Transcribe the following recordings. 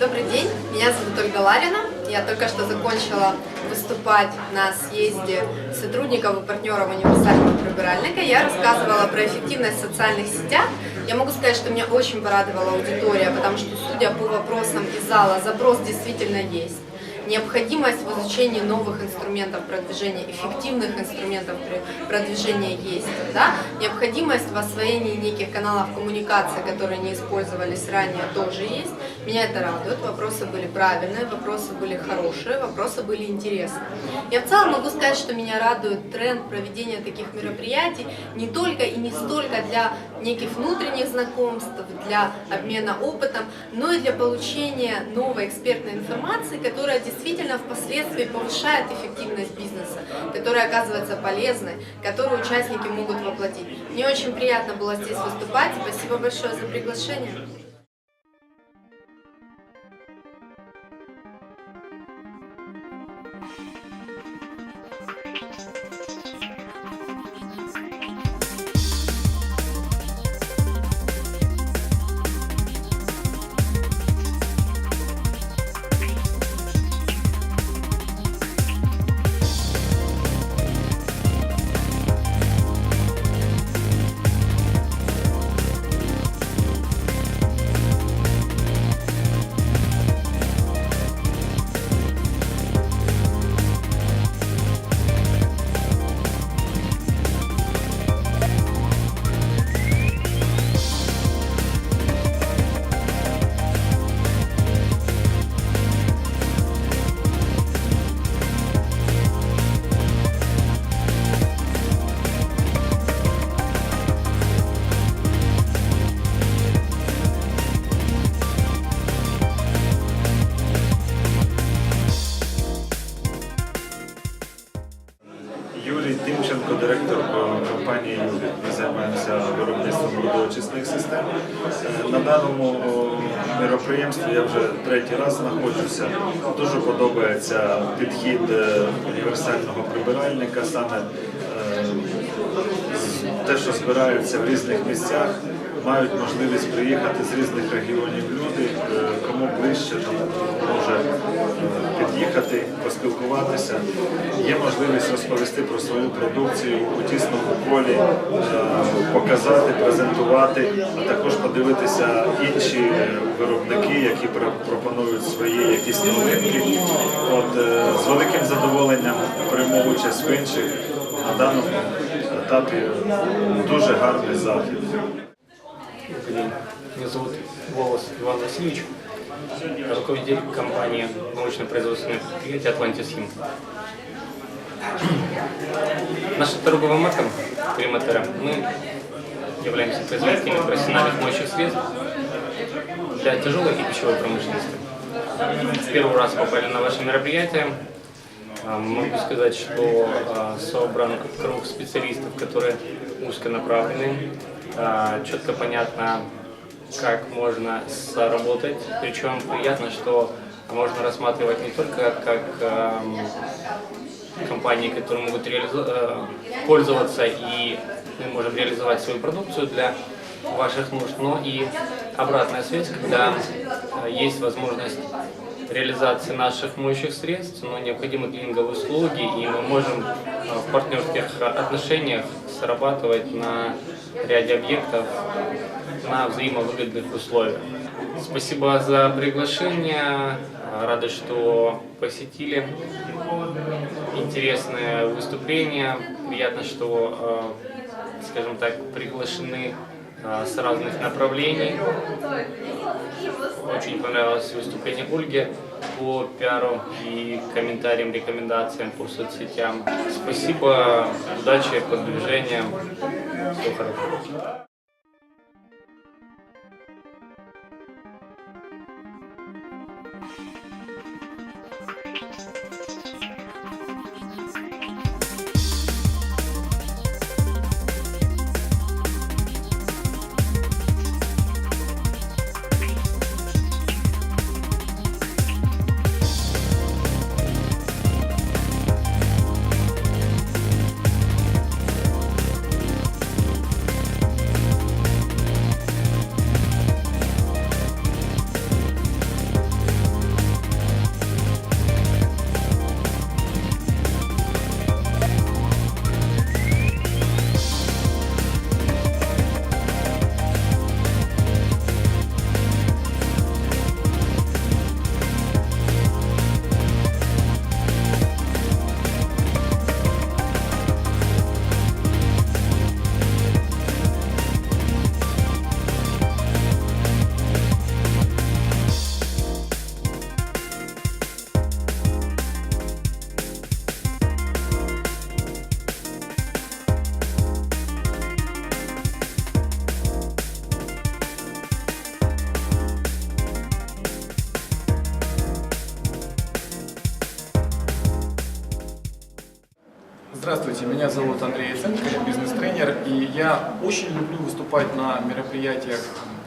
Добрый день, меня зовут Ольга Ларина. Я только что закончила выступать на съезде сотрудников и партнеров универсального прибиральника. Я рассказывала про эффективность социальных сетях. Я могу сказать, что меня очень порадовала аудитория, потому что, судя по вопросам из зала, запрос действительно есть необходимость в изучении новых инструментов продвижения, эффективных инструментов продвижения есть, да? необходимость в освоении неких каналов коммуникации, которые не использовались ранее, тоже есть. Меня это радует, вопросы были правильные, вопросы были хорошие, вопросы были интересные. Я в целом могу сказать, что меня радует тренд проведения таких мероприятий не только и не столько для неких внутренних знакомств, для обмена опытом, но и для получения новой экспертной информации, которая действительно впоследствии повышает эффективность бизнеса, которая оказывается полезной, которую участники могут воплотить. Мне очень приятно было здесь выступать. Спасибо большое за приглашение. Я вже третій раз знаходжуся. Дуже подобається підхід е, універсального прибиральника, саме е, те, що збираються в різних місцях, мають можливість приїхати з різних регіонів люди, е, кому ближче, там може е, під'їхати, поспілкуватися. Є можливість розповісти про свою продукцію у тісному колі, е, показати, презентувати, а також подивитися інші виробники, які пропонують свої якісь новинки. От з великим задоволенням прийму участь в інших на даному етапі дуже гарний захід. Меня зовут Волос Иван Васильевич, руководитель компании научно-производственного предприятия «Атлантис Хим». Наша торговая марка Приматера. Мы являемся производителями профессиональных моющих средств для тяжелой и пищевой промышленности. В первый раз попали на ваше мероприятие. А, Могу сказать, что а, собран круг специалистов, которые узконаправлены, а, четко понятно, как можно сработать. Причем приятно, что можно рассматривать не только как ам, компании, которые могут э, пользоваться и мы можем реализовать свою продукцию для ваших нужд, но и обратная связь, когда э, есть возможность реализации наших моющих средств, но необходимы клининговые услуги, и мы можем э, в партнерских отношениях срабатывать на ряде объектов на взаимовыгодных условиях. Спасибо за приглашение. Рады, что посетили. Интересное выступление. Приятно, что, э, скажем так, приглашены с разных направлений. Очень понравилось выступление Ольги по пиару и комментариям, рекомендациям по соцсетям. Спасибо, удачи, продвижения. Всего хорошего. Здравствуйте, меня зовут Андрей Яценко, я бизнес-тренер, и я очень люблю выступать на мероприятиях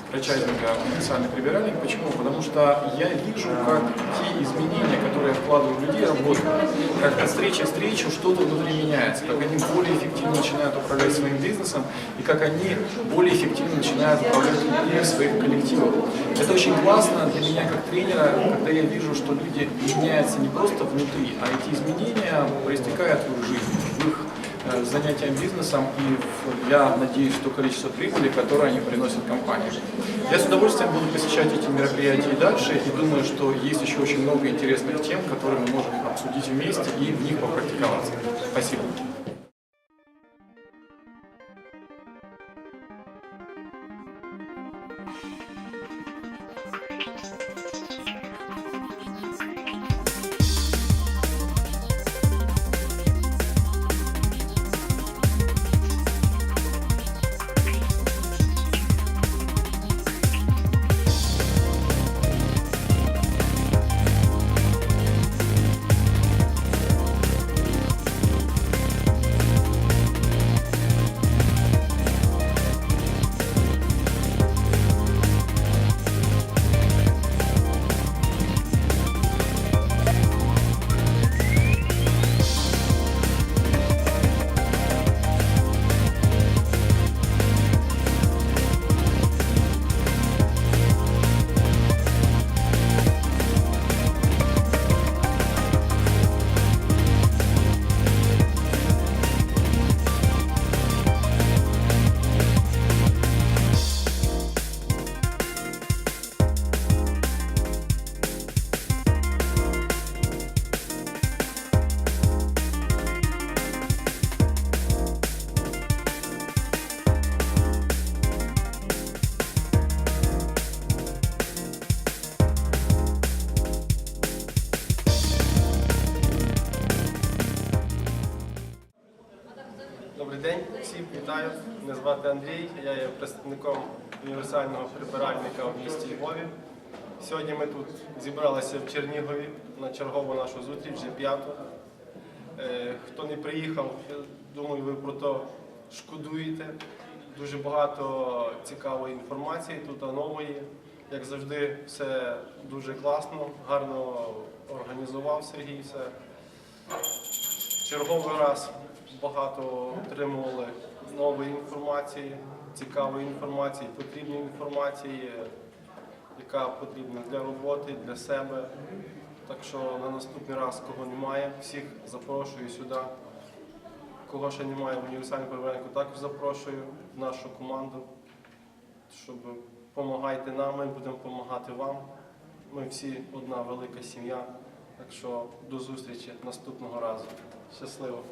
франчайзинга универсальный прибиральник. Почему? Потому что я вижу, как те изменения, которые я вкладываю в людей, работают. Как от встречи к встрече что-то внутри меняется, как они более эффективно начинают управлять своим бизнесом, и как они более эффективно начинают управлять людьми в своих коллективах. Это очень классно для меня как тренера, когда я вижу, что люди меняются не просто внутри, а эти изменения проистекают в их жизнь, в их э, занятиям бизнесом и я надеюсь, то количество прибыли, которое они приносят компании. Я с удовольствием буду посещать эти мероприятия и дальше, и думаю, что есть еще очень много интересных тем, которые мы можем обсудить вместе и в них попрактиковаться. Вітаю. Мене звати Андрій, я є представником універсального прибиральника в місті Львові. Сьогодні ми тут зібралися в Чернігові на чергову нашу зустріч, вже п'яту. Е, Хто не приїхав, думаю, ви про то шкодуєте. Дуже багато цікавої інформації тут нової. Як завжди, все дуже класно, гарно організував Сергій все. Черговий раз багато отримували нової інформації, цікавої інформації, потрібної інформації, яка потрібна для роботи, для себе. Так що на наступний раз, кого немає, всіх запрошую сюди. Кого ще немає в універсальному прибиральнику, також запрошую в нашу команду, щоб допомагайте нам, ми будемо допомагати вам. Ми всі одна велика сім'я. Так що до зустрічі наступного разу. Щасливо!